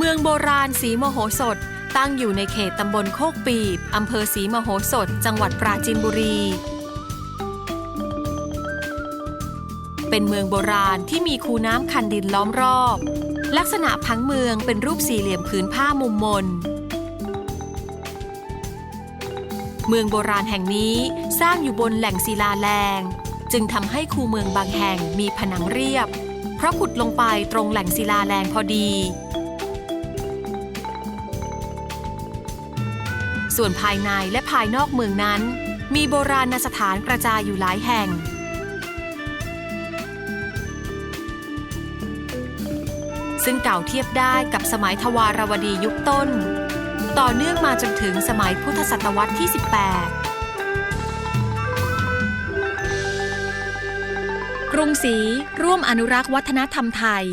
เมืองโบราณศรีมโหสถ ตั้งอยู่ในเขตตำบลโคกปีบอำเภอศรีมโหสถ จังหวัดปราจีนบุรี เป็นเมืองโบราณที่มีคูน้ำคันดินล้อมรอบ ลักษณะพังเมืองเป็นรูปสี่เหลี่ยมผืนผ้ามุมมนเมืองโบราณแห่งนี้สร้างอยู่บนแหล่งศิลาแรงจึงทำให้คูเมืองบางแห่งมีผนังเรียบ เพราะขุดลงไปตรงแหล่งศิลาแรงพอดี ส่วนภายในและภายนอกเมืองนั้น มีโบราณสถานกระจายอยู่หลายแห่ง ซึ่งเก่าเทียบได้กับสมัยทวารวดียุคต้น ต่อเนื่องมาจนถึงสมัยพุทธศตวรรษที่ 18 กรุงศรีร่วมอนุรักษ์วัฒนธรรมไทย